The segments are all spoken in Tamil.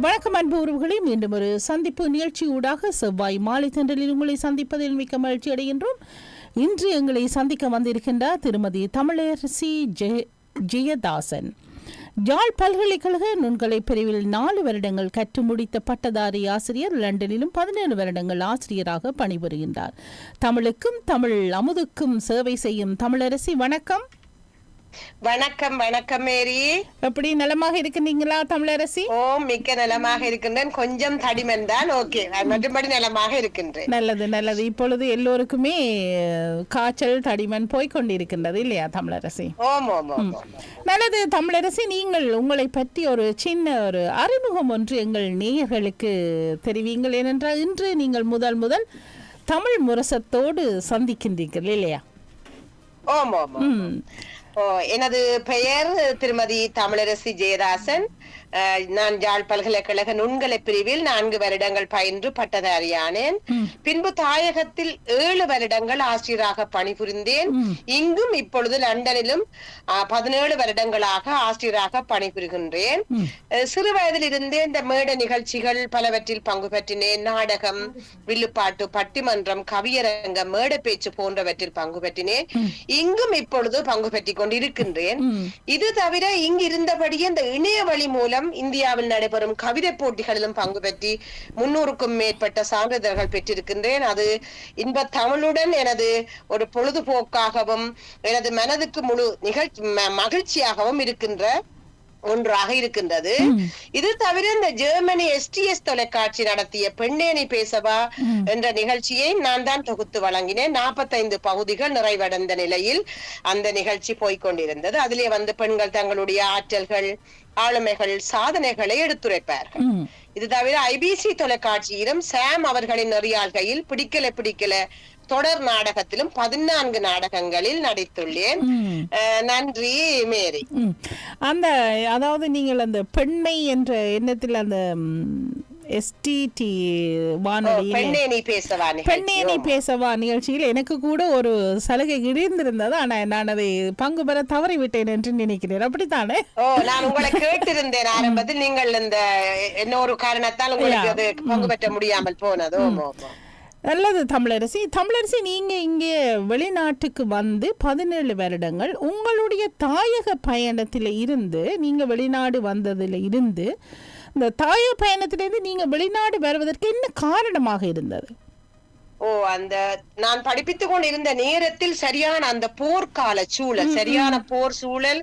வணக்கம் அன்பு உறவுகளை. மீண்டும் ஒரு சந்திப்பு நிகழ்ச்சி ஊடாக செவ்வாய் மாலை தென்றலில் உங்களை சந்திப்பதில் மிக்க மகிழ்ச்சி அடைகின்றோம். இன்று எங்களை சந்திக்க வந்திருக்கின்றார் திருமதி தமிழரசி ஜெய ஜெயதாசன். யாழ் பல்கலைக்கழக நுண்கலை பிரிவில் நாலு வருடங்கள் கற்று முடித்த பட்டதாரி ஆசிரியர் லண்டனிலும் பதினேழு வருடங்கள் ஆசிரியராக பணிபுரிகின்றார். தமிழுக்கும் தமிழ் அமுதுக்கும் சேவை செய்யும் தமிழரசி வணக்கம். வணக்கம் வணக்கம் மேரி. எப்படி நலமாக இருக்கின்றீங்களா தமிழரசி? ஓ மிக்க நலமாக இருக்கின்றேன். கொஞ்சம் தடிமன் தான் ஓகே. மற்றபடி நலமாக இருக்கின்றேன். நல்லது நல்லது. இப்பொழுது எல்லோருக்குமே காய்ச்சல் தடிமன் போய்க்கொண்டிருக்கின்றது இல்லையா தமிழரசி. நல்லது தமிழரசி நீங்கள் உங்களை பற்றி ஒரு சின்ன ஒரு அறிமுகம் ஒன்று எங்கள் நேயர்களுக்கு தெரிவிங்கள் ஏனென்றால் இன்று நீங்கள் முதல் முதல் தமிழ் முரசத்தோடு சந்திக்கின்றீர்கள் இல்லையா? ஓம் ஓம் ஓம். ம். ஓ எனது பெயர் திருமதி தமிழரசி ஜெயதாசன். நான் யாழ் பல்கலைக்கழக நுண்கலை பிரிவில் நான்கு வருடங்கள் பயின்று பட்டதாரியானேன். பின்பு தாயகத்தில் ஏழு வருடங்கள் ஆசிரியராக பணிபுரிந்தேன். இங்கும் இப்பொழுது லண்டனிலும் பதினேழு வருடங்களாக ஆசிரியராக பணிபுரிகின்றேன். சிறு வயதிலிருந்தே இந்த மேடை நிகழ்ச்சிகள் பலவற்றில் பங்கு பெற்றினேன். நாடகம் வில்லுப்பாட்டு பட்டிமன்றம் கவியரங்கம் மேடை பேச்சு போன்றவற்றில் பங்கு பெற்றினேன். இங்கும் இப்பொழுது பங்கு பெற்றிக் கொண்டிருக்கின்றேன். இது தவிர இங்கு இருந்தபடியே இந்த இணைய வழி மூலம் இந்தியாவில் நடைபெறும் கவிதை போட்டிகளிலும் பங்கு பெற்றி முன்னூறுக்கும் மேற்பட்ட சான்றிதழ்கள் பெற்றிருக்கின்றேன். அது இன்ப தமிழுடன் எனது ஒரு பொழுதுபோக்காகவும் எனது மனதுக்கு முழு நிகழ்ச்சி மகிழ்ச்சியாகவும் இருக்கின்ற ஒன்றாக இருக்கின்றது. இது தவிர இந்த ஜெர்மனி எஸ்டிஎஸ் தொலைக்காட்சி நடத்திய பெண்ணேனி பேசவா என்ற நிகழ்ச்சியை நான் தான் தொகுத்து வழங்கினேன். நாற்பத்தைந்து பகுதிகள் நிறைவடைந்த நிலையில் அந்த நிகழ்ச்சி போய்க்கொண்டிருந்தது அதிலே வந்து பெண்கள் தங்களுடைய ஆற்றல்கள் ஆளுமைகள் சாதனைகளை எடுத்துரைப்பார்கள். ம். இது தவிர ஐபிசி தொலைக்காட்சியிலும் சாம் அவர்களின் நெறியாள்கையில் பிடிக்கல பிடிக்கல. தொடர் நாடகத்திலும் பதினான்கு நாடகங்களில் நடித்துள்ளேன். நன்றி மேரி. அந்த அதாவது நீங்கள் அந்த பெண்மை என்ற எண்ணத்தில் அந்த எஸ்டிடி வானொலியில் பெண்ணே நீ பேசவா நிகழ்ச்சியில் எனக்கு கூட ஒரு சலுகை இருந்திருந்தது ஆனா நான் அதை பங்கு பெற தவறிவிட்டேன் என்று நினைக்கிறேன். அப்படித்தானே? ஓ நான் உங்களை கேட்டிருந்தேன் ஆரம்பத்தில். நீங்கள் இந்த என்ன ஒரு காரணத்தால் உங்களுக்கு அது பங்கு பெற்ற முடியாமல் போனது. நல்லது தமிழரசி. தமிழரசி நீங்க இங்கே வெளிநாட்டுக்கு வந்து பதினேழு வருடங்கள் உங்களுடைய தாயக பயணத்தில் இருந்து நீங்க வெளிநாடு வந்ததுல இருந்து இந்த தாயக பயணத்திலிருந்து நீங்கள் வெளிநாடு வருவதற்கு என்ன காரணமாக இருந்தது? ஓ அந்த நான் படிப்பித்துக் கொண்டிருந்த நேரத்தில் சரியான அந்த போர்க்கால சூழல் சரியான போர் சூழல்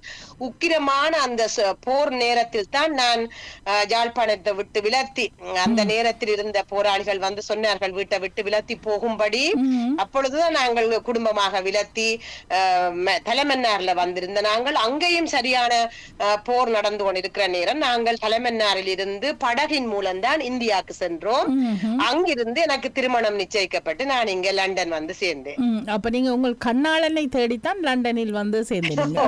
உக்கிரமான அந்த போர் நேரத்தில் தான் நான் அஹ், யாழ்ப்பாணத்தை விட்டு விலத்தி அந்த நேரத்தில் இருந்த போராளிகள் வந்து சொன்னார்கள் வீட்டை விட்டு விலத்தி போகும்படி. அப்பொழுதுதான் நாங்கள் குடும்பமாக விலத்தி தலைமன்னார்ல வந்திருந்த நாங்கள். அங்கேயும் சரியான போர் நடந்து கொண்டிருக்கிற நேரம் நாங்கள் தலைமன்னாரில் இருந்து படகின் மூலம்தான் இந்தியாவுக்கு சென்றோம். அங்கிருந்து எனக்கு திருமணம் நிச்சயிக்கப்பட்டு நான் இங்க லண்டன் வந்து சேர்ந்தேன். அப்ப நீங்க உங்கள் கண்ணாளனை தேடித்தான் லண்டனில் வந்து சேர்ந்தீங்க.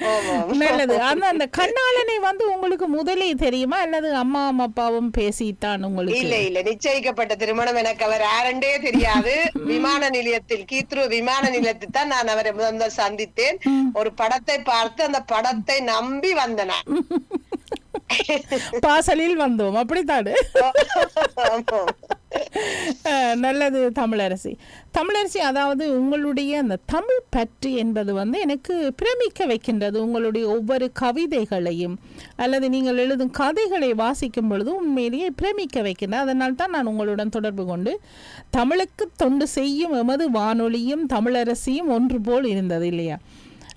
நல்லது. ஆனா அந்த கண்ணாளனை வந்து உங்களுக்கு முதலே தெரியுமா? அல்லது அம்மா அப்பாவும் பேசித்தான் உங்களுக்கு? இல்ல இல்ல. நிச்சயிக்கப்பட்ட திருமணம் எனக்கு அவர் யாருண்டே தெரியாது. விமான நிலையத்தில் கீத்ரு விமான நிலையத்தில் தான் நான் அவரை முதல் சந்தித்தேன். ஒரு படத்தை பார்த்து அந்த படத்தை நம்பி வந்தேன். பாசலில் வந்தோம். அப்படித்தானே? நல்லது தமிழரசி. தமிழரசி அதாவது உங்களுடைய அந்த தமிழ் பற்று என்பது வந்து எனக்கு பிரமிக்க வைக்கின்றது. உங்களுடைய ஒவ்வொரு கவிதைகளையும் அல்லது நீங்கள் எழுதும் கதைகளை வாசிக்கும் பொழுது உண்மையிலேயே பிரமிக்க வைக்கின்றது அதனால் தான் நான் உங்களுடன் தொடர்பு கொண்டு தமிழுக்கு தொண்டு செய்யும் எமது வானொலியும் தமிழரசியும் ஒன்று போல் இருந்தது இல்லையா?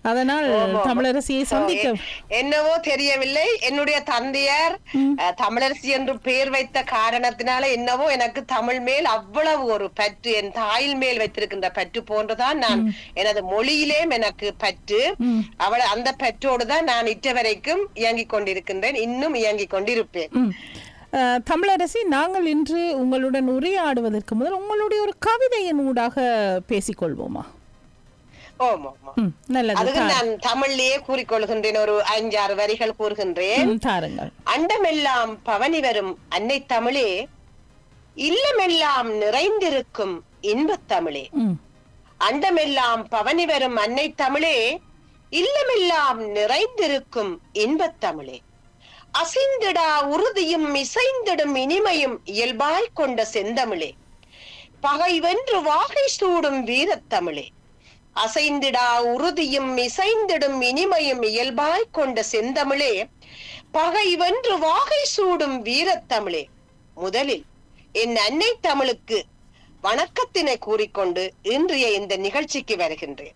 அதனால் தமிழரசியை சந்திக்க என்னவோ தெரியவில்லை. என்னுடைய தந்தையார் தமிழரசி என்று பெயர் வைத்த காரணத்தினால என்னவோ எனக்கு தமிழ் மேல் அவ்வளவு ஒரு பற்று என் தாயில் மேல் வைத்திருக்கின்ற பற்று போன்றுதான் நான் எனது மொழியிலேயும் எனக்கு பற்று. அவள் அந்த பற்றோடு தான் நான் இற்ற வரைக்கும் இயங்கிக் கொண்டிருக்கின்றேன். இன்னும் இயங்கிக் கொண்டிருப்பேன். தமிழரசி நாங்கள் இன்று உங்களுடன் உரையாடுவதற்கு முதல் உங்களுடைய ஒரு கவிதையின் ஊடாக பேசிக்கொள்வோமா அதுக்கு நான் தமிழ்லயே கூறிக்கொள்கின்றேன் ஒரு அஞ்சாறு வரிகள் கூறுகின்றேன். அண்டமெல்லாம் பவனி வரும் அன்னை தமிழே இல்லமெல்லாம் நிறைந்திருக்கும் இன்பத் தமிழே. அண்டமெல்லாம் பவனி வரும் அன்னை தமிழே இல்லமெல்லாம் நிறைந்திருக்கும் இன்பத் தமிழே. அசைந்திடா உறுதியும் இசைந்திடும் இனிமையும் இயல்பாய் கொண்ட செந்தமிழே. பகை வென்று வாகை சூடும் வீரத்தமிழே அசைந்திடா உறுதியும் இசைந்திடும் இனிமையும் இயல்பாய் கொண்ட செந்தமிழே பகை வென்று வாகை சூடும் வீரத்தமிழே. முதலில் என் அன்னை தமிழுக்கு வணக்கத்தினை கூறிக்கொண்டு இன்றைய இந்த நிகழ்ச்சிக்கு வருகின்றேன்.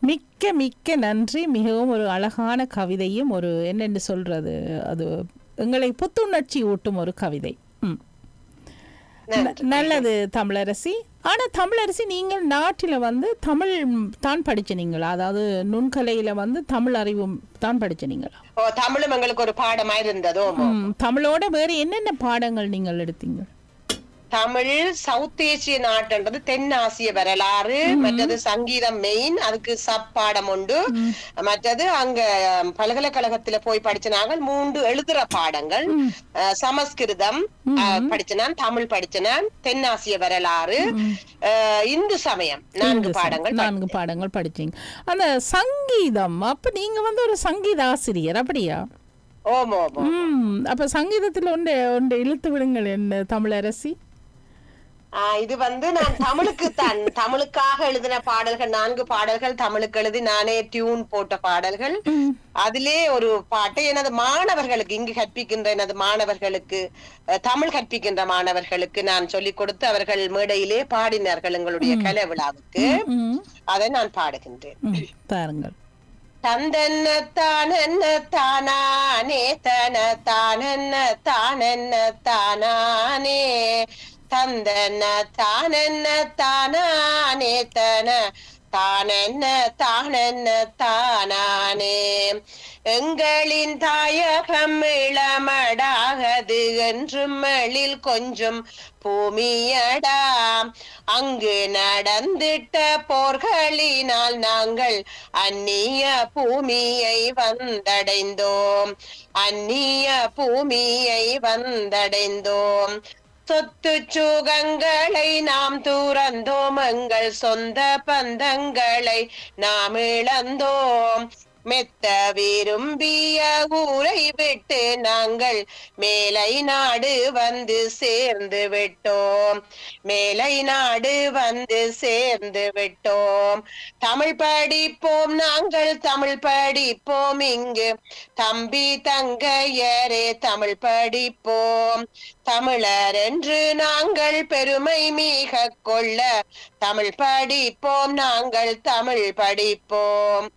மிக்க மிக்க நன்றி. மிகவும் ஒரு அழகான கவிதையும் ஒரு என்னென்னு சொல்றது அது எங்களை புத்துணர்ச்சி ஊட்டும் ஒரு கவிதை. நல்லது தமிழரசி. ஆனா தமிழரசி நீங்கள் நாட்டில் வந்து தமிழ் தான் படிச்சனீங்களா அதாவது நுண்கலையில வந்து தமிழ் அறிவும் தான் படிச்சனீங்களா ஓ தமிழும் எங்களுக்கு ஒரு பாடமா இருந்ததோ தமிழோட வேறு என்னென்ன பாடங்கள் நீங்கள் எடுத்தீங்க? தமிழ் சவுத் ஏசிய நாட்டுன்றது தென்னாசிய வரலாறு மற்றது சங்கீதம் மெயின் அதுக்கு சப் பாடம் உண்டு மற்றது அங்க பல்கலைக்கழகத்துல போய் படிச்ச நாங்கள் மூன்று எழுதுற பாடங்கள். சமஸ்கிருதம் படிச்சனான் தமிழ் படிச்சனான் தென்னாசிய வரலாறு இந்து சமயம். நான்கு பாடங்கள் நான்கு பாடங்கள் படிச்சீங்க. அந்த சங்கீதம் அப்ப நீங்க வந்து ஒரு சங்கீத ஆசிரியர் அப்படியா? ஓம் அப்ப சங்கீதத்தில் ஒன்று ஒன்று இழுத்து விடுங்கள் என்ன தமிழரசி. இது வந்து நான் தமிழுக்கு தான் தமிழுக்காக எழுதின பாடல்கள் நான்கு பாடல்கள் தமிழுக்கு எழுதி நானே டியூன் போட்ட பாடல்கள். அதிலே ஒரு பாட்டை எனது மாணவர்களுக்கு இங்கு கற்பிக்கின்ற எனது மாணவர்களுக்கு தமிழ் கற்பிக்கின்ற மாணவர்களுக்கு நான் சொல்லிக் கொடுத்து அவர்கள் மேடையிலே பாடினார்கள் எங்களுடைய கலை விழாவுக்கு. அதை நான் பாடுகின்றேன். ம், தாருங்கள் தந்தன்ன தானன்ன தானானே தன தானன்ன தானன்ன தானானே தந்தன தானென்ன தானானே தன. தானென்ன தானென்ன தானானே. எங்களின் தாயகம் இளமடாகது என்றும் எழில் கொஞ்சம் பூமியடா. அங்கு நடந்திட்ட போர்களினால் நாங்கள் அந்நிய பூமியை வந்தடைந்தோம். அந்நிய பூமியை வந்தடைந்தோம். சொத்து சுகங்களை நாம் துறந்தோம் எங்கள் சொந்த பந்தங்களை நாம் இழந்தோம். மெத்த விரும்பிய ஊரை விட்டு நாங்கள் மேலை நாடு வந்து சேர்ந்து விட்டோம். மேலை நாடு வந்து சேர்ந்து விட்டோம். தமிழ் படிப்போம் நாங்கள் தமிழ் படிப்போம். இங்கு தம்பி தங்கையரே தமிழ் படிப்போம். தமிழர் என்று நாங்கள் பெருமை மிக கொள்ள தமிழ் படிப்போம் நாங்கள் தமிழ் படிப்போம்.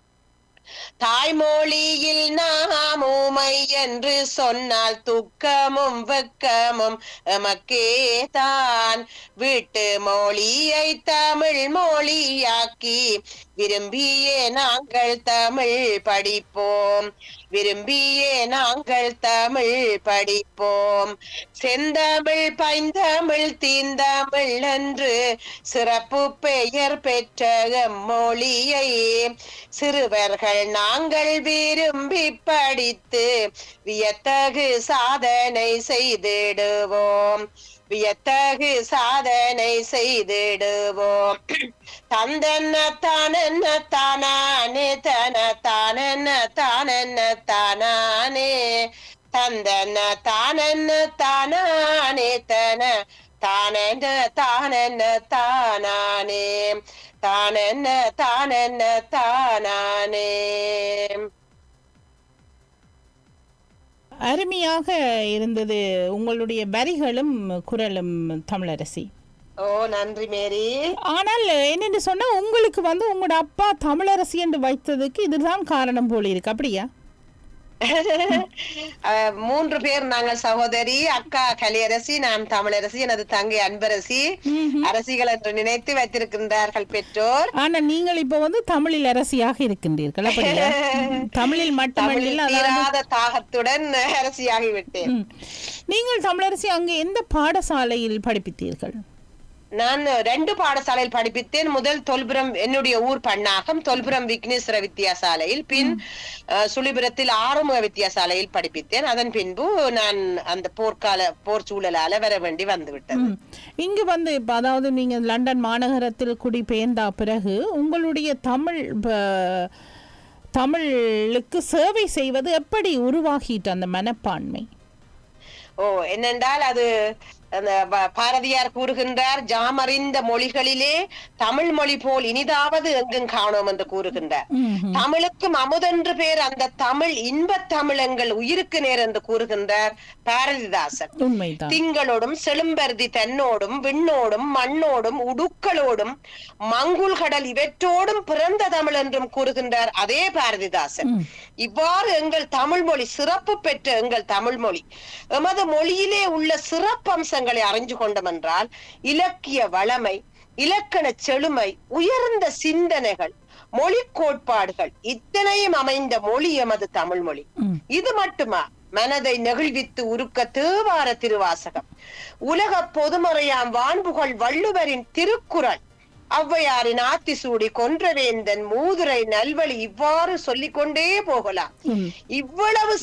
தாய்மொழியில் நாம் ஊமை என்று சொன்னால் துக்கமும் வெக்கமும் எமக்கே தான் வீட்டு மொழியை தமிழ் மொழியாக்கி விரும்பியே நாங்கள் தமிழ் படிப்போம். விரும்பியே நாங்கள் தமிழ் படிப்போம். செந்தமிழ் பைந்தமிழ் தீந்தமிழ் என்று சிறப்பு பெயர் பெற்ற மொழியை சிறுவர்கள் நாங்கள் விரும்பி படித்து வியத்தகு சாதனை செய்திடுவோம். வியத்தகு சாதனை செய்திடுவோம். தந்தன்ன தானன்ன தானானே தன தானன்ன தானன்ன தானானே தந்தன்ன தானன்ன தானானே தன தானன்ன தானன்ன தானானே தானன்ன தானன்ன தானானே. அருமையாக இருந்தது உங்களுடைய வரிகளும் குரலும் தமிழரசி. ஓ நன்றி மேரி. ஆனால் என்னென்னு சொன்னா உங்களுக்கு வந்து உங்களோட அப்பா தமிழரசி என்று வைத்ததுக்கு இதுதான் காரணம் போல இருக்கு அப்படியா? மூன்று பேர் நாங்கள் சகோதரி அக்கா கலியரசி நான் தமிழரசி எனது தங்கை அன்பரசி. அரசிகள் என்று நினைத்து வைத்திருக்கின்றார்கள் பெற்றோர். ஆனா நீங்கள் இப்ப வந்து தமிழில் அரசியாக இருக்கின்றீர்கள் தமிழில் மட்டுமல்ல தாகத்துடன் அரசியாகி விட்டேன் ம். நீங்கள் தமிழரசி அங்கு எந்த பாடசாலையில் படிப்பித்தீர்கள்? நான் ரெண்டு பாடசாலையில் படிப்பித்தேன். முதல் தொல்புரம் என்னுடைய ஊர் பண்ணாகம் தொல்புரம் விக்னேஸ்வர வித்தியாசாலையில் பின் சுழிபுரத்தில் ஆறுமுக வித்தியாசாலையில் படிப்பித்தேன். அதன் பின்பு நான் அந்த போர்க்கால போர் சூழலால வர வேண்டி வந்து விட்டது ம். இங்கு வந்து இப்ப அதாவது நீங்க லண்டன் மாநகரத்தில் குடிபெயர்ந்தா பிறகு உங்களுடைய தமிழ் தமிழுக்கு சேவை செய்வது எப்படி உருவாகிட்டு அந்த மனப்பான்மை? ஓ என்னென்றால் அது அந்த பாரதியார் கூறுகின்றார் ஜாமறிந்த மொழிகளிலே தமிழ் மொழி போல் இனிதாவது எங்கும் காணோம் என்று கூறுகின்றார். தமிழுக்கும் அமுதென்று பேர் அந்த தமிழ் இன்பத் தமிழ் எங்கள் உயிருக்கு நேர் என்று கூறுகின்றார் பாரதிதாசன். திங்களோடும் செழும்பருதி தன்னோடும் விண்ணோடும் மண்ணோடும் உடுக்களோடும் மங்குல் கடல் இவற்றோடும் பிறந்த தமிழ் என்றும் கூறுகின்றார் அதே பாரதிதாசன். இவ்வாறு எங்கள் தமிழ் மொழி சிறப்பு பெற்ற எங்கள் தமிழ் மொழி. எமது மொழியிலே உள்ள சிறப்பம்சங்களை அறிஞ்சு கொண்டோம் என்றால் இலக்கிய வளமை இலக்கண செழுமை உயர்ந்த சிந்தனைகள் மொழி கோட்பாடுகள் இத்தனையும் அமைந்த மொழி எமது தமிழ் மொழி. இது மட்டுமா? மனதை நெகிழ்வித்து உருக்க தேவார திருவாசகம். உலக பொதுமறையாம் வான்புகழ் வள்ளுவரின் திருக்குறள் ஔவையாரின் ஆத்திசூடி கொன்றவேந்தன் மூதுரை நல்வழி இவ்வாறு சொல்லிக்கொண்டே போகலாம். இவ்வளவு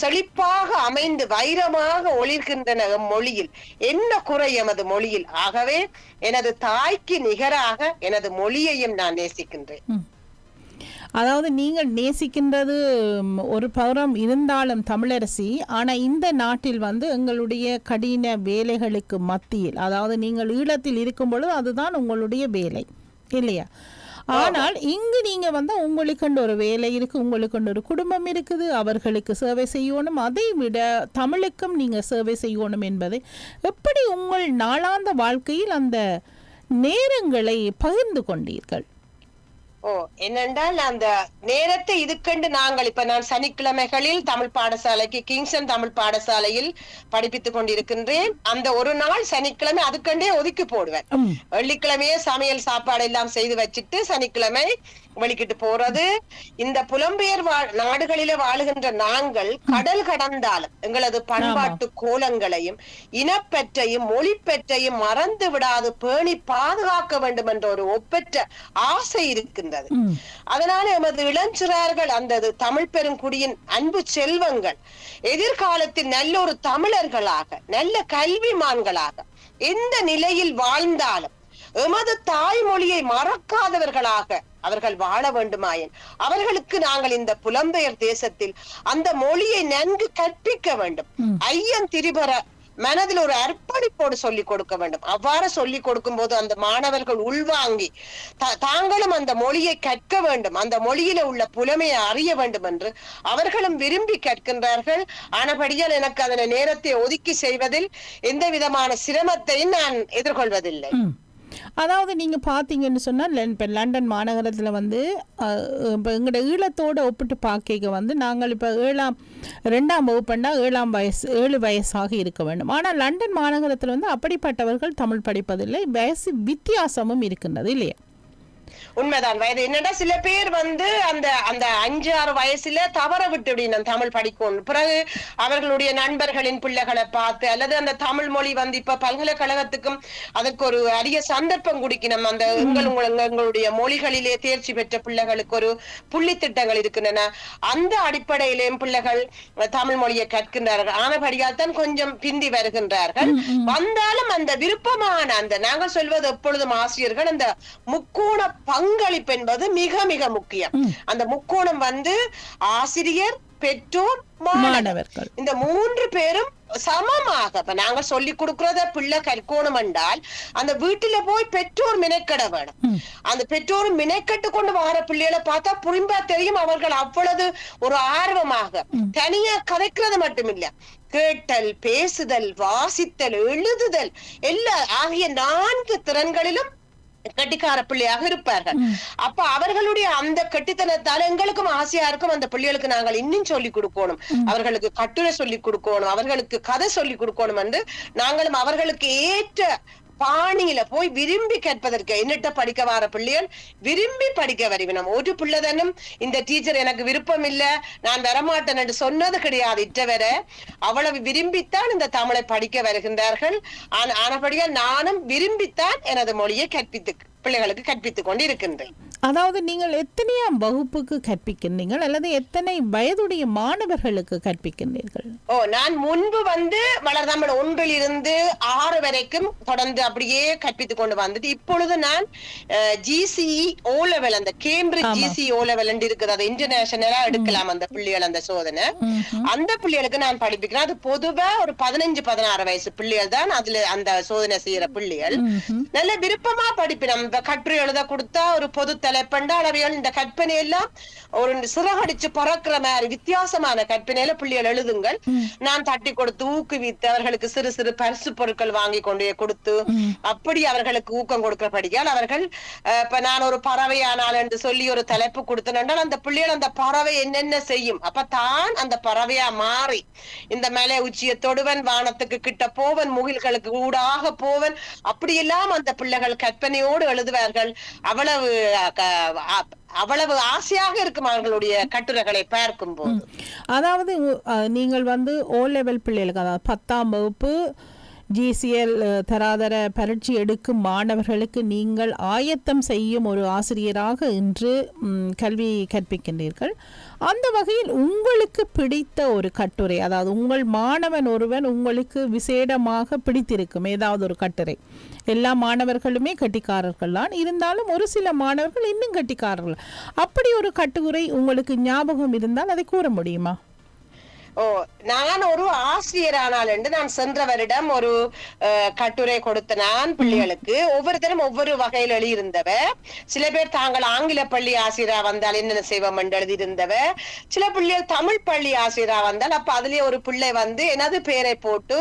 செழிப்பாக அமைந்து வைரமாக ஒளிர்கின்றன மொழியில். என்ன குறை எமது மொழியில்? ஆகவே எனது தாய்க்கு நிகராக எனது மொழியையும் நான் நேசிக்கின்றேன். அதாவது நீங்கள் நேசிக்கின்றது ஒரு பௌரம் இருந்தாலும் தமிழரசி ஆனால் இந்த நாட்டில் வந்து எங்களுடைய கடின வேலைகளுக்கு மத்தியில் அதாவது நீங்கள் ஈழத்தில் இருக்கும் பொழுது அதுதான் உங்களுடைய வேலை இல்லையா? ஆனால் இங்கு நீங்க வந்து உங்களுக்குண்டு ஒரு வேலை இருக்கு உங்களுக்குண்டு ஒரு குடும்பம் இருக்குது அவர்களுக்கு சேவை செய்யணும் அதை விட தமிழுக்கும் நீங்க சேவை செய்யணும் என்பதை எப்படி உங்கள் நாளாந்த வாழ்க்கையில் அந்த நேரங்களை பகிர்ந்து கொண்டீர்கள்? ஓ என்னென்றால் அந்த நேரத்தை இதுக்கண்டு நாங்கள் இப்ப நான் சனிக்கிழமைகளில் தமிழ் பாடசாலைக்கு கிங்ஸ்டன் தமிழ் பாடசாலையில் படிப்பித்துக் கொண்டிருக்கின்றேன் அந்த ஒரு நாள் சனிக்கிழமை அதுக்கண்டே ஒதுக்கி போடுவேன். வெள்ளிக்கிழமையே சமையல் சாப்பாடு எல்லாம் செய்து வச்சுட்டு சனிக்கிழமை வெளிக்கிட்டு போறது. இந்த புலம்பெயர் நாடுகளிலே வாழுகின்ற நாங்கள் கடல் கடந்தாலும் எங்களது பண்பாட்டு கோலங்களையும் இனப்பெற்றையும் மொழிப்பெற்றையும் மறந்து விடாது பேணி பாதுகாக்க வேண்டும் என்ற ஒரு ஒப்பற்ற ஆசை இருக்கின்றது. அதனால எமது இளஞ்சிறார்கள் அந்த தமிழ் பெருங்குடியின் அன்பு செல்வங்கள் எதிர்காலத்தில் நல்ல ஒரு தமிழர்களாக நல்ல கல்விமான்களாக எந்த நிலையில் வாழ்ந்தாலும் எமது தாய்மொழியை மறக்காதவர்களாக அவர்கள் வாழ வேண்டுமாயின். அவர்களுக்கு நாங்கள் இந்த புலம்பெயர் தேசத்தில் அந்த மொழியை நன்கு கற்பிக்க வேண்டும். ஐயன் திரிபர மனதில் ஒரு அர்ப்பணிப்போடு சொல்லிக் கொடுக்க வேண்டும். அவ்வாறு சொல்லிக் கொடுக்கும் போது அந்த மாணவர்கள் உள்வாங்கி தாங்களும் அந்த மொழியை கற்க வேண்டும். அந்த மொழியில உள்ள புலமையை அறிய வேண்டும் என்று அவர்களும் விரும்பி கற்கின்றார்கள். ஆனபடியால் எனக்கு அதனை நேரத்தை ஒதுக்கி செய்வதில் எந்த விதமான சிரமத்தையும் நான் எதிர்கொள்வதில்லை. அதாவது நீங்கள் பார்த்தீங்கன்னு சொன்னால் இப்போ லண்டன் மாநகரத்தில் வந்து இப்போ எங்களோட ஈழத்தோடு ஒப்பிட்டு பார்க்க வந்து நாங்கள் இப்போ ஏழாம் ரெண்டாம் வகுப்புன்னா ஏழாம் வயசு ஏழு வயசாக இருக்க வேண்டும். ஆனால் லண்டன் மாநகரத்தில் வந்து அப்படிப்பட்டவர்கள் தமிழ் படிப்பதில்லை வயசு வித்தியாசமும் இருக்கின்றது இல்லையா? உண்மைதான். வயது என்னடா சில பேர் வந்து அந்த அந்த அஞ்சு ஆறு வயசுல தவற விட்டு விடணும் தமிழ் படிக்கணும். பிறகு அவர்களுடைய நண்பர்களின் பிள்ளைகளை பார்த்து அல்லது அந்த தமிழ் மொழி வந்து இப்ப பல்கலைக்கழகத்துக்கும் அதற்கு ஒரு அரிய சந்தர்ப்பம் குடிக்கணும். அந்த எங்கள் எங்களுடைய மொழிகளிலே தேர்ச்சி பெற்ற பிள்ளைகளுக்கு ஒரு புள்ளி திட்டங்கள் இருக்கின்றன. அந்த அடிப்படையிலேயும் பிள்ளைகள் தமிழ் மொழியை கற்கின்றார்கள். ஆனபடியால் தான் கொஞ்சம் பிந்தி வருகின்றார்கள். வந்தாலும் அந்த விருப்பமான அந்த நாங்கள் சொல்வது எப்பொழுதும் ஆசிரியர்கள் அந்த முக்கோண பங்களிப்பு என்பது மிக மிக முக்கியம். அந்த முக்கோணம் வந்து ஆசிரியர் பெற்றோர் மாணவர். மாணவர்கள். இந்த மூன்று பேரும் சமமாக. இப்ப நாங்க சொல்லி கொடுக்கறத பிள்ளை கற்கணும் என்றால் அந்த வீட்டுல போய் பெற்றோர் மினைக்கட வேணும். அந்த பெற்றோர் மினைக்கட்டு கொண்டு வர பிள்ளைகளை பார்த்தா புரிம்பா தெரியும் அவர்கள் அவ்வளவு ஒரு ஆர்வமாக. தனியா கதைக்கிறது மட்டுமில்ல. கேட்டல் பேசுதல் வாசித்தல் எழுதுதல் எல்லா ஆகிய நான்கு திறன்களிலும் கட்டிக்கார பிள்ளையாக இருப்பார்கள். அப்ப அவர்களுடைய அந்த கட்டித்தனத்தால எங்களுக்கும் ஆசையா இருக்கும் அந்த பிள்ளைகளுக்கு நாங்கள் இன்னும் சொல்லி கொடுக்கணும். அவர்களுக்கு கட்டுரை சொல்லி கொடுக்கணும். அவர்களுக்கு கதை சொல்லி கொடுக்கணும் என்று நாங்களும் அவர்களுக்கு ஏற்ற பாணியில போய் விரும்பி கேட்பதற்கு என்னட்ட படிக்க வர பிள்ளைகள் விரும்பி படிக்க வரைவினம். ஒரு பிள்ளைதனும் இந்த டீச்சர் எனக்கு விருப்பம் இல்ல நான் வரமாட்டேன் என்று சொன்னது கிடையாது இட்டவர அவ்வளவு விரும்பித்தான் இந்த தமிழை படிக்க வருகின்றார்கள். ஆனபடியால் நானும் விரும்பித்தான் எனது மொழியை கற்பித்து பிள்ளைகளுக்கு கற்பித்துக் கொண்டு இருக்கின்றேன் அதாவது நீங்கள் எத்தனையாம் வகுப்புக்கு கற்பிக்கின்றீர்கள் அல்லது எத்தனை வயதுடைய மாணவர்களுக்கு கற்பிக்கின்றீர்கள்? ஓ நான் முன்பு வந்து வளர்தமிழ் ஒன்றில் இருந்து ஆறு வரைக்கும் தொடர்ந்து அப்படியே கற்பித்துக் கொண்டு வந்துட்டு இப்பொழுது நான் ஜிசிஇ ஓ லெவல் அந்த கேம்பிரிட்ஜ் ஜிசி ஓ லெவல் இருக்குது அது இன்டர்நேஷனலா எடுக்கலாம் அந்த பிள்ளைகள் அந்த சோதனை. அந்த பிள்ளைகளுக்கு நான் படிப்பிக்கிறேன். அது பொதுவா ஒரு பதினஞ்சு பதினாறு வயசு பிள்ளைகள் தான் அதுல அந்த சோதனை செய்யற பிள்ளைகள். நல்ல விருப்பமா படிப்பினோம் கட்டுரை எழுத கொடுத்தா ஒரு பொது தலைப்பண்ட அளவியல் இந்த கற்பனை எல்லாம் ஒரு சிறகடிச்சு பறக்கிற மாதிரி வித்தியாசமான கற்பனையில பிள்ளைகள் எழுதுங்கள். நான் தட்டி கொடுத்து ஊக்குவித்து அவர்களுக்கு சிறு சிறு பரிசு பொருட்கள் வாங்கி கொண்டு கொடுத்து அப்படி அவர்களுக்கு ஊக்கம் கொடுக்கிறபடியால் அவர்கள் இப்ப நான் ஒரு பறவையானால் என்று சொல்லி ஒரு தலைப்பு கொடுத்தேன் அந்த பிள்ளைகள் அந்த பறவை என்னென்ன செய்யும்? அப்ப தான் அந்த பறவையா மாறி இந்த மலை உச்சியை தொடுவன் வானத்துக்கு கிட்ட போவன் முகில்களுக்கு ஊடாக போவன். அப்படியெல்லாம் அந்த பிள்ளைகள் கற்பனையோடு எழுதுவார்கள். அவ்வளவு அவ்வளவு ஆசையாக இருக்கும் அவர்களுடைய கட்டுரைகளை பார்க்கும் போது அதாவது நீங்கள் வந்து ஓ லெவல் பிள்ளைகளுக்கு அதாவது பத்தாம் வகுப்பு ஜிசிஎல் uh, தராதர பரீட்சை எடுக்கும் மாணவர்களுக்கு நீங்கள் ஆயத்தம் செய்யும் ஒரு ஆசிரியராக இன்று கல்வி கற்பிக்கின்றீர்கள். அந்த வகையில் உங்களுக்கு பிடித்த ஒரு கட்டுரை அதாவது உங்கள் மாணவன் ஒருவன் உங்களுக்கு விசேடமாக பிடித்திருக்கும் ஏதாவது ஒரு கட்டுரை. எல்லா மாணவர்களுமே கட்டிக்காரர்கள் தான். இருந்தாலும் ஒரு சில மாணவர்கள் இன்னும் கட்டிக்காரர்கள். அப்படி ஒரு கட்டுரை உங்களுக்கு ஞாபகம் இருந்தால் அதை கூற முடியுமா? ஓ நான் ஒரு ஆசிரியரானால் என்று நான் சென்ற வருடம் ஒரு கட்டுரை கொடுத்த நான் பிள்ளைகளுக்கு. ஒவ்வொருத்தரும் ஒவ்வொரு வகையில் எழுதியிருந்தவ. சில பேர் தாங்கள் ஆங்கில பள்ளி ஆசிரியரா வந்தால் என்னென்ன செய்வோம் என்று எழுதியிருந்தவ. சில பிள்ளைகள் தமிழ் பள்ளி ஆசிரியரா வந்தால் அப்ப அதுலயே ஒரு பிள்ளை வந்து எனது பேரை போட்டு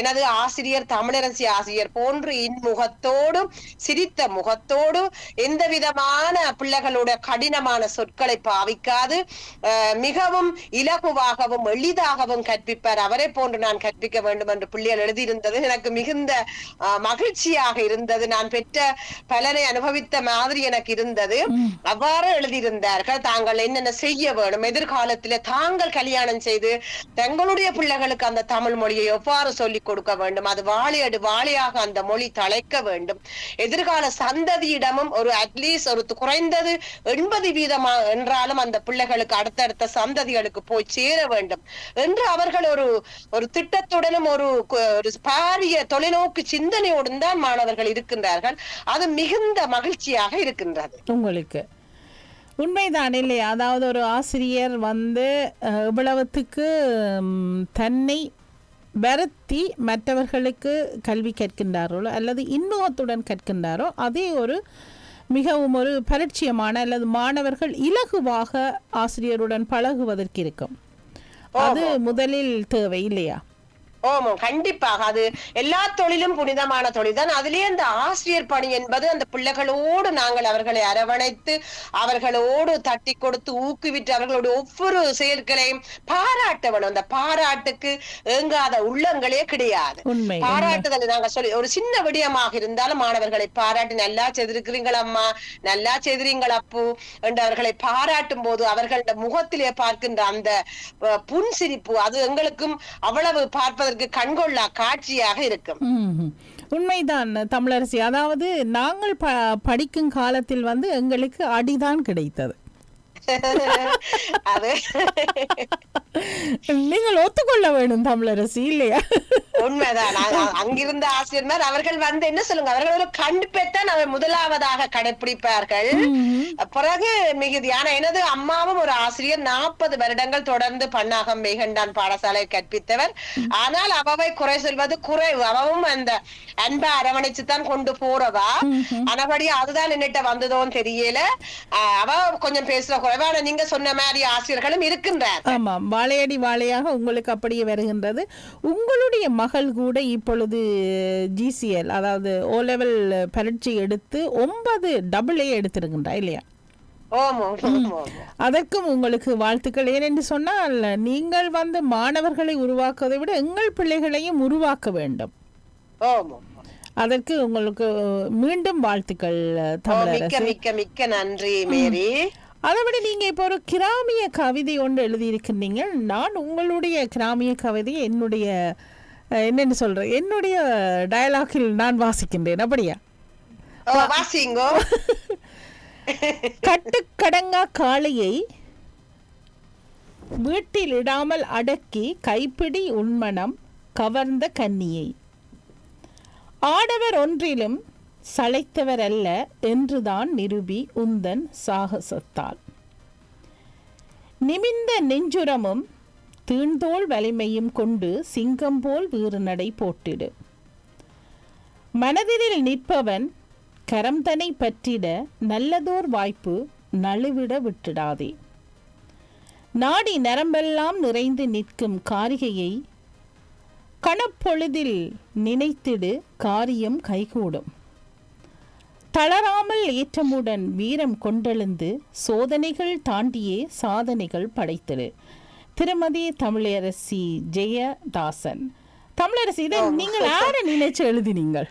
எனது ஆசிரியர் தமிழரசி ஆசிரியர் போன்று இன்முகத்தோடும் சிரித்த முகத்தோடு எந்த விதமான பிள்ளைகளுடைய கடினமான சொற்களை பாவிக்காது மிகவும் இலகுவாகவும் எளிதாகவும் கற்பிப்பார். அவரை போ போன்று நான் கற்பிக்க வேண்டும் என்று பிள்ளைகள் எழுதியிருந்தது. எனக்கு மிகுந்த மகிழ்ச்சியாக இருந்தது. நான் பெற்ற பலனை அனுபவித்த மாதிரி எனக்கு இருந்தது. அவ்வாறு எழுதியிருந்தார்கள். தாங்கள் என்னென்ன செய்ய வேண்டும்? எதிர்காலத்திலே தாங்கள் கல்யாணம் செய்து தங்களுடைய பிள்ளைகளுக்கு அந்த தமிழ் மொழியை எவ்வாறு சொல்லிக் கொடுக்க வேண்டும்? அது வாழையடு வாழையாக அந்த மொழி தழைக்க வேண்டும். எதிர்கால சந்ததியிடமும் ஒரு அட்லீஸ்ட் ஒரு குறைந்தது எண்பது வீதமா என்றாலும் அந்த பிள்ளைகளுக்கு அடுத்தடுத்த சந்ததிகளுக்கு போய் சேர வேண்டும். என்று அவர்கள் ஒரு ஒரு திட்டத்துடனும் ஒரு ஒரு பாரிய தொலைநோக்கு சிந்தனையுடன் தான் மாணவர்கள் இருக்கின்றார்கள். அது மிகுந்த மகிழ்ச்சியாக இருக்கின்றது. உங்களுக்கு. உண்மைதான் இல்லையா அதாவது ஒரு ஆசிரியர் வந்து அஹ், இவ்வளவுத்துக்கு தன்னை வருத்தி மற்றவர்களுக்கு கல்வி கற்கின்றாரோ அல்லது இன்முகத்துடன் கற்கின்றாரோ அதே ஒரு மிகவும் ஒரு பரிச்சயமான அல்லது மாணவர்கள் இலகுவாக ஆசிரியருடன் பழகுவதற்கு இருக்கும். அது முதலில் தேவை இல்லையா? ஓமோ கண்டிப்பாக. அது எல்லா தொழிலும் புனிதமான தொழில் தான் அதுலயே அந்த ஆசிரியர் பணி என்பது அந்த பிள்ளைகளோடு நாங்கள் அவர்களை அரவணைத்து அவர்களோடு தட்டி கொடுத்து ஊக்குவித்து அவர்களுடைய ஒவ்வொரு செயல்களையும் பாராட்ட வேணும் அந்த பாராட்டுக்கு ஏங்காத உள்ளங்களே கிடையாது. பாராட்டுதல் நாங்க சொல்லி ஒரு சின்ன விடயமாக இருந்தாலும் மாணவர்களை பாராட்டி நல்லா செய்திருக்கிறீங்கள் அம்மா நல்லா செய்திருங்கள் அப்பு என்று அவர்களை பாராட்டும் போது அவர்களோட முகத்திலே பார்க்கின்ற அந்த புன்சிரிப்பு அது எங்களுக்கும் அவ்வளவு பார்ப்பதற்கு கண்கொள்ளா காட்சியாக இருக்கும். உண்மைதான் தமிழரசி. அதாவது நாங்கள் ப படிக்கும் காலத்தில் வந்து எங்களுக்கு அடிதான் கிடைத்தது. அது நீங்கள் ஒத்துக்கொள்ள வேண்டும் தமிழரசி இல்லையா உண்மைதான் அங்கிருந்த ஆசிரியர்மார் அவர்கள் வந்து என்ன சொல்லுங்க அவர்கள் ஒரு கண்டிப்பைத்தான் அவர் முதலாவதாக கடைபிடிப்பார்கள் பிறகு மிகுதி ஆனா எனது அம்மாவும் ஒரு ஆசிரியர் நாற்பது வருடங்கள் தொடர்ந்து பன்னாகம் மேகண்டான் பாடசாலை கற்பித்தவர் ஆனால் அவவை குறை சொல்வது குறைவு அவவும் அந்த அன்பை அரவணைச்சு தான் கொண்டு போறவா ஆனபடி அதுதான் என்னட்ட வந்ததோன்னு தெரியல அவ கொஞ்சம் பேசுற ஆனா நீங்க சொன்ன மாதிரி ஆசிரியர்களும் இருக்கின்றார் ஆமாம் வாழையடி வாழையாக உங்களுக்கு அப்படியே வருகின்றது. உங்களுடைய மகள் கூட இப்பொழுது ஜிசிஎல் அதாவது ஓ லெவல் பரீட்சை எடுத்து ஒன்பது டபுள் ஏ எடுத்திருக்கின்றா இல்லையா? அதற்கும் உங்களுக்கு வாழ்த்துக்கள். ஏனென்று சொன்னால் நீங்கள் வந்து மாணவர்களை உருவாக்குவதை விட எங்கள் பிள்ளைகளையும் உருவாக்க வேண்டும். அதற்கு உங்களுக்கு மீண்டும் வாழ்த்துக்கள் தமிழரசு. மிக்க மிக்க மிக்க நன்றி மேரி. அதை விட நீங்க இப்போ ஒரு கிராமிய கவிதை ஒன்று எழுதியிருக்கிறீங்க. நான் உங்களுடைய கிராமிய கவிதை என்னுடைய என்னன்னு சொல்றேன். என்னுடைய டயலாக்கில் நான் வாசிக்கின்றேன். அப்படியா? வாசிங்கோ. கட்டுக்கடங்கா காளையை வீட்டில் இடாமல் அடக்கி கைப்பிடி உண்மனம் கவர்ந்த கன்னியை. ஆடவர் ஒன்றிலும் சளைத்தவர் அல்ல என்றுதான் நிருபி உந்தன் சாகசத்தால். நிமிந்த நெஞ்சுரமும் தீண்டோல் வலிமையும் கொண்டு சிங்கம் போல் வீறு நடை போட்டிடு. மனதில் நிற்பவன் கரம்தனை பற்றிட நல்லதோர் வாய்ப்பு நழுவிட விட்டுடாதே. நாடி நரம்பெல்லாம் நிறைந்து நிற்கும் காரிகையை கணப்பொழுதில் நினைத்திடு காரியம் கைகூடும். தளராமல் ஏற்றமுடன் வீரம் கொண்டெழுந்து சோதனைகள் தாண்டியே சாதனைகள் படைத்திடு திருமதி தமிழரசி ஜெயதாசன். தமிழரசி இதை நீங்கள் யாரை நினைச்சு எழுதினீங்கள்?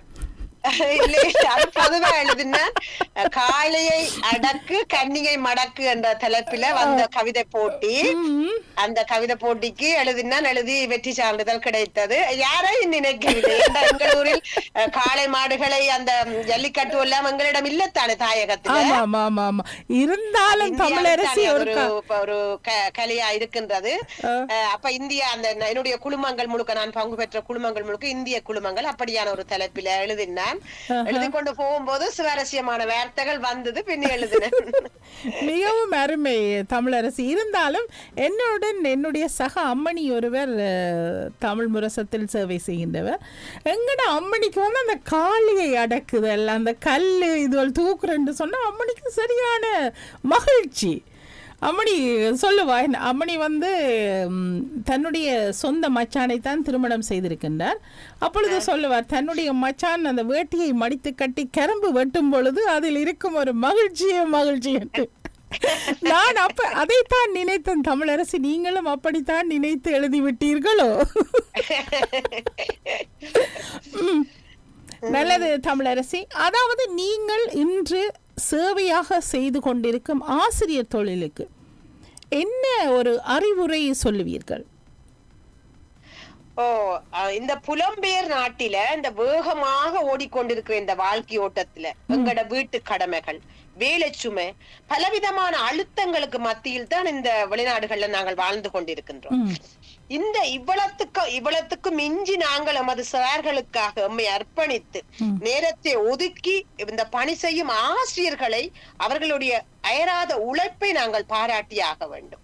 பொதுவா எழுதினா காளையை அடக்கு கன்னிகை மடக்கு என்ற தலைப்பில வந்த கவிதை போட்டி. அந்த கவிதை போட்டிக்கு எழுதினான் எழுதி வெற்றி சான்றிதழ் கிடைத்தது. யாரையும் ஏன்னா எங்கள் ஊரில் காளை மாடுகளை அந்த ஜல்லிக்கட்டு எல்லாம் எங்களிடம் இல்லத்தானே தாயகத்துல? இருந்தாலும் தமிழரசி ஒரு கலையா இருக்கின்றது. அப்ப இந்தியா அந்த என்னுடைய குழுமங்கள் முழுக்க நான் பங்கு பெற்ற குழுமங்கள் முழுக்க இந்திய குழுமங்கள் அப்படியான ஒரு தலைப்பில எழுதினான். எழுதி கொண்டு போகும்போது சுவாரஸ்யமான வார்த்தைகள் வந்தது பின்ன எழுதினேன். மிகவும் அருமை தமிழரசி. இருந்தாலும் என்னுடன் என்னுடைய சக அம்மணி ஒருவர் தமிழ் முரசத்தில் சேவை செய்கின்றவர். எங்கட அம்மணிக்கு வந்து அந்த காளியை அடக்குதல் அந்த கல் இதுவள் தூக்குறேன்னு சொன்னா அம்மணிக்கு சரியான மகிழ்ச்சி. அம்மணி சொல்லுவா அம்மணி வந்து தன்னுடைய சொந்த மச்சானை தான் திருமணம் செய்திருக்கின்றார். அப்பொழுது சொல்லுவார் தன்னுடைய மச்சான் அந்த வேட்டியை மடித்து கட்டி கரும்பு வெட்டும் பொழுது அதில் இருக்கும் ஒரு மகிழ்ச்சியே மகிழ்ச்சி என்று. நான் அப்ப அதைத்தான் நினைத்தேன் தமிழரசி நீங்களும் அப்படித்தான் நினைத்து எழுதிவிட்டீர்களோ. நல்லது தமிழரசி. அதாவது நீங்கள் இன்று சேவையாக செய்து கொண்டிருக்கும் ஆசிரியர் தொழிலுக்கு என்ன ஒரு அறிவுரை சொல்லுவீர்கள்? ஓ இந்த புலம்பெயர் நாட்டில இந்த வேகமாக ஓடிக்கொண்டிருக்கிற இந்த வாழ்க்கை ஓட்டத்துல எங்கட வீட்டு கடமைகள் வேலை சுமை பலவிதமான அழுத்தங்களுக்கு மத்தியில் தான் இந்த வெளிநாடுகள்ல நாங்கள் வாழ்ந்து கொண்டிருக்கின்றோம். இந்த இவ்வளத்துக்கு இவ்வளத்துக்கு மிஞ்சி நாங்கள் எமது சார்களுக்காக எம்மை அர்ப்பணித்து நேரத்தை ஒதுக்கி இந்த பணி செய்யும் ஆசிரியர்களை அவர்களுடைய அயராத உழைப்பை நாங்கள் பாராட்டியாக வேண்டும்.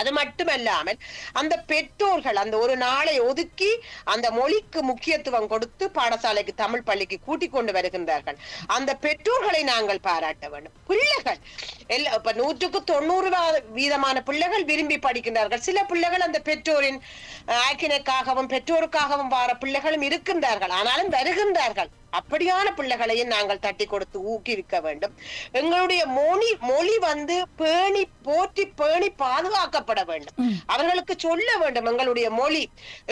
அது மட்டுமல்லாமல் அந்த பெற்றோர்கள் அந்த ஒரு நாளை ஒதுக்கி அந்த மொழிக்கு முக்கியத்துவம் கொடுத்து பாடசாலைக்கு தமிழ் பள்ளிக்கு கூட்டிக் கொண்டு வருகின்றார்கள். அந்த பெற்றோர்களை நாங்கள் பாராட்ட வேண்டும். பிள்ளைகள் எல்லா இப்ப நூற்றுக்கு தொண்ணூறு வீதமான பிள்ளைகள் விரும்பி படிக்கின்றார்கள். சில பிள்ளைகள் அந்த பெற்றோரின் ஆக்கினைக்காகவும் பெற்றோருக்காகவும் வார பிள்ளைகளும் இருக்கின்றார்கள். ஆனாலும் வருகின்றார்கள். அப்படியான பிள்ளைகளையும் நாங்கள் தட்டி கொடுத்து ஊக்குவிக்க வேண்டும். எங்களுடைய மொழி மொழி வந்து பேணி போற்றி பேணி பாதுகாக்கப்பட வேண்டும். அவர்களுக்கு சொல்ல வேண்டும் எங்களுடைய மொழி.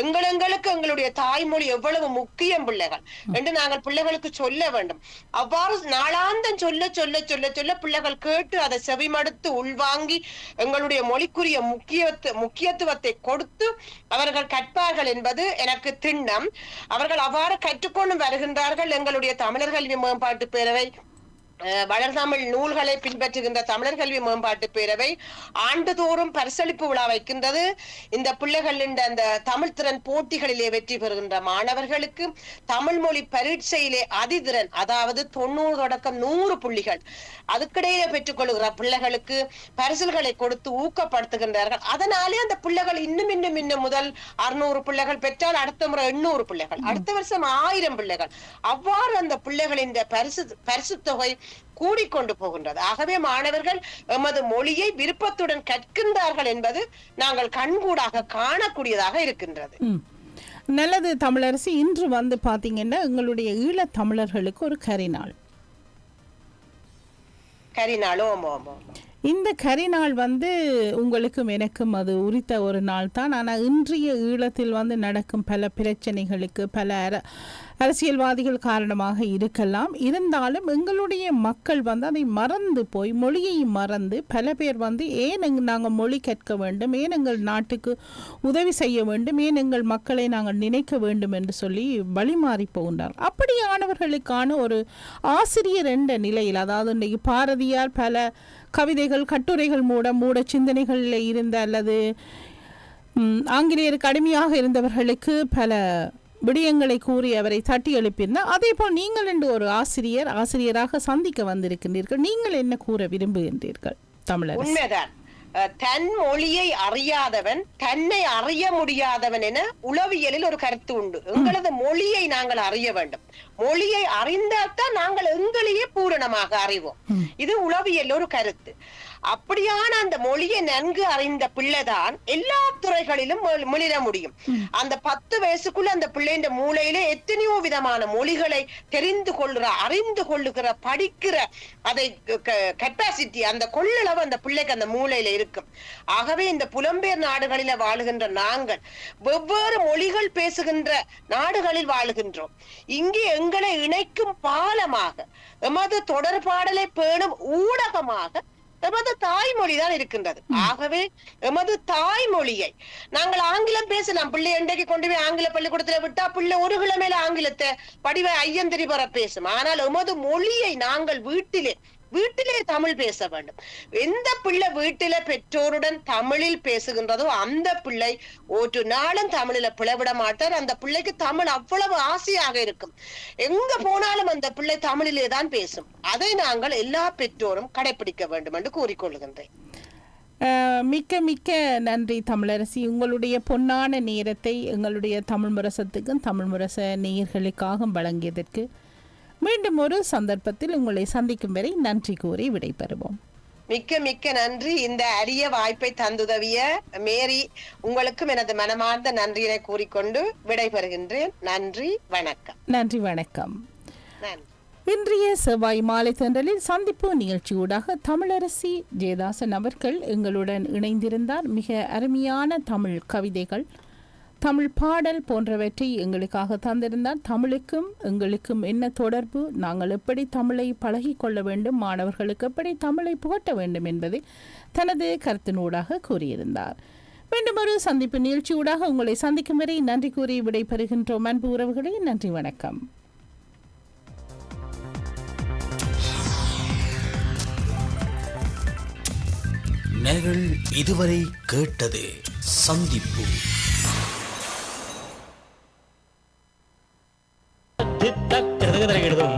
எங்கள் எங்களுக்கு எங்களுடைய தாய்மொழி எவ்வளவு முக்கியம் பிள்ளைகள் என்று நாங்கள் பிள்ளைகளுக்கு சொல்ல வேண்டும். அவ்வாறு நாளாந்தம் சொல்ல சொல்ல சொல்ல சொல்ல பிள்ளைகள் கேட்டு அதை செவிமடுத்து உள்வாங்கி எங்களுடைய மொழிக்குரிய முக்கியத்து முக்கியத்துவத்தை கொடுத்து அவர்கள் கற்பார்கள் என்பது எனக்கு திண்ணம். அவர்கள் அவ்வாறு கற்றுக்கொண்டு வருகின்றார்கள் எங்களுடைய தமிழர் கல்வி மேம்பாட்டு பேரவை வளர்தமிழ் நூல்களை பின்பற்றுகின்ற தமிழர் கல்வி மேம்பாட்டு பேரவை ஆண்டுதோறும் பரிசளிப்பு விழா வைக்கின்றது. இந்த பிள்ளைகளின் அந்த தமிழ் திறன் போட்டிகளிலே வெற்றி பெறுகின்ற மாணவர்களுக்கு தமிழ் மொழி பரீட்சையிலே அதிதிறன் அதாவது தொண்ணூறு தொடக்கம் நூறு புள்ளிகள் அதுக்கிடையே பெற்றுக்கொள்கிற பிள்ளைகளுக்கு பரிசல்களை கொடுத்து ஊக்கப்படுத்துகின்றார்கள். அதனாலே அந்த பிள்ளைகள் இன்னும் இன்னும் இன்னும் முதல் அறுநூறு பிள்ளைகள் பெற்றால் அடுத்த முறை எண்ணூறு பிள்ளைகள் அடுத்த வருஷம் ஆயிரம் பிள்ளைகள். அவ்வாறு அந்த பிள்ளைகளின் இந்த பரிசு பரிசு தொகை கூடிக்கொண்டு போகின்றது. ஆகவே மாணவர்கள் எமது மொழியை விருப்பத்துடன் கற்கின்றார்கள் என்பது நாங்கள் கண்கூடாக காணக்கூடியதாக இருக்கின்றது. நல்லது தமிழரசி இன்று வந்து பார்த்தீங்கன்னா எங்களுடைய ஈழத் தமிழர்களுக்கு ஒரு கரிநாள். கரிநாளும் ஓமோ ஓமோ. இந்த கரிநாள் வந்து உங்களுக்கும் எனக்கும் அது உரித்த ஒரு நாள் தான். ஆனால் இன்றைய ஈழத்தில் வந்து நடக்கும் பல பிரச்சனைகளுக்கு பல அர அரசியல்வாதிகள் காரணமாக இருக்கலாம். இருந்தாலும் எங்களுடைய மக்கள் வந்து அதை மறந்து போய் மொழியை மறந்து பல பேர் வந்து ஏன் எங் நாங்கள் மொழி கற்க வேண்டும்? ஏன் எங்கள் நாட்டுக்கு உதவி செய்ய வேண்டும்? ஏன் எங்கள் மக்களை நாங்கள் நினைக்க வேண்டும்? என்று சொல்லி வழிமாறி போகின்றார். அப்படியானவர்களுக்கான ஒரு ஆசிரியர் என்ற நிலையில் அதாவது இன்றைக்கு பாரதியார் பல கவிதைகள் கட்டுரைகள் மூட மூட சிந்தனைகளில் இருந்த அல்லது ஆங்கிலேயருக்கு அடிமையாக இருந்தவர்களுக்கு பல விடயங்களை கூறி அவரை தட்டி எழுப்பியிருந்தார். அதே போல் நீங்கள் என்று ஒரு ஆசிரியர் ஆசிரியராக சந்திக்க வந்திருக்கின்றீர்கள். நீங்கள் என்ன கூற விரும்புகின்றீர்கள்? தமிழர் உண்மைதான். தன் மொழியை அறியாதவன் தன்னை அறிய முடியாதவன் என உளவியலில் ஒரு கருத்து உண்டு. எங்களது மொழியை நாங்கள் அறிய வேண்டும். மொழியை அறிந்தால்தான் நாங்கள் எங்களையே பூரணமாக அறிவோம். இது உளவியல் ஒரு கருத்து. அப்படியான அந்த மொழியை நன்கு அறிந்த பிள்ளைதான் எல்லா துறைகளிலும் மிளிர முடியும். அந்த பத்து வயசுக்குள்ள அந்த பிள்ளைன்ற மூளையில எத்தனையோ விதமான மொழிகளை தெரிந்து கொள்ளுற அறிந்து கொள்ளுகிற படிக்கிற அதை கெப்பாசிட்டி அந்த கொள்ளளவு அந்த பிள்ளைக்கு அந்த மூளையில இருக்கும். ஆகவே இந்த புலம்பெயர் நாடுகளில வாழுகின்ற நாங்கள் வெவ்வேறு மொழிகள் பேசுகின்ற நாடுகளில் வாழுகின்றோம். இங்கே எங்களை இணைக்கும் பாலமாக எமது தொடர்பாடலை பேணும் ஊடகமாக எமது தாய்மொழி தான் இருக்கின்றது. ஆகவே எமது தாய்மொழியை நாங்கள் ஆங்கிலம் பேசலாம். பிள்ளை இன்றைக்கு கொண்டு போய் ஆங்கில பள்ளிக்கூடத்துல விட்டா பிள்ளை ஒரு கிழமையில ஆங்கிலத்தை படிவ ஐயந்திரி பெற பேசும். ஆனால் எமது மொழியை நாங்கள் வீட்டிலே வீட்டிலே தமிழ் பேச வேண்டும். எந்த பிள்ளை வீட்டில பெற்றோருடன் தமிழில் பேசுகின்றதோ அந்த பிள்ளை ஒரு நாளும் தமிழில பிளவிட மாட்டார். அந்த பிள்ளைக்கு தமிழ் அவ்வளவு ஆசையாக இருக்கும். எங்க போனாலும் அந்த பிள்ளை தமிழிலே தான் பேசும். அதை நாங்கள் எல்லா பெற்றோரும் கடைபிடிக்க வேண்டும் என்று கூறிக்கொள்கின்றேன். மிக்க மிக்க நன்றி தமிழரசி. உங்களுடைய பொன்னான நேரத்தை எங்களுடைய தமிழ் முரசத்துக்கும் தமிழ் முரச நேயர்களுக்காக வழங்கியதற்கு மீண்டும் ஒரு சந்தர்ப்பத்தில் உங்களை சந்திக்கும் வரை நன்றி கூறி விடைபெறுவோம். மிக்க மிக்க நன்றி. இந்த அரிய வாய்ப்பை தந்துதவிய மேரி உங்களுக்கும் எனது மனமார்ந்த நன்றியினை கூறிக்கொண்டு விடைபெறுகின்றேன். நன்றி வணக்கம். நன்றி வணக்கம். இன்றைய செவ்வாய் மாலை தென்றலில் சந்திப்பு நிகழ்ச்சியூடாக தமிழரசி ஜெயதாசன் அவர்கள் எங்களுடன் இணைந்திருந்தார். மிக அருமையான தமிழ் கவிதைகள். தமிழ் பாடல் போன்றவற்றை எங்களுக்காக தந்திருந்தார். தமிழுக்கும் எங்களுக்கும் என்ன தொடர்பு? நாங்கள் எப்படி தமிழை பழகி கொள்ள வேண்டும்? மாணவர்களுக்கு எப்படி தமிழை புகட்ட வேண்டும் என்பதை தனது கருத்தினூடாக கூறியிருந்தார். மீண்டும் ஒரு சந்திப்பு நிகழ்ச்சியூடாக உங்களை சந்திக்கும் வரை நன்றி கூறி விடைபெறுகின்றோம். அன்பு உறவுகளே நன்றி வணக்கம். நேர்கள் இதுவரை கேட்டது சந்திப்பு. അടുത്ത ചെറുകഥ എഴുതും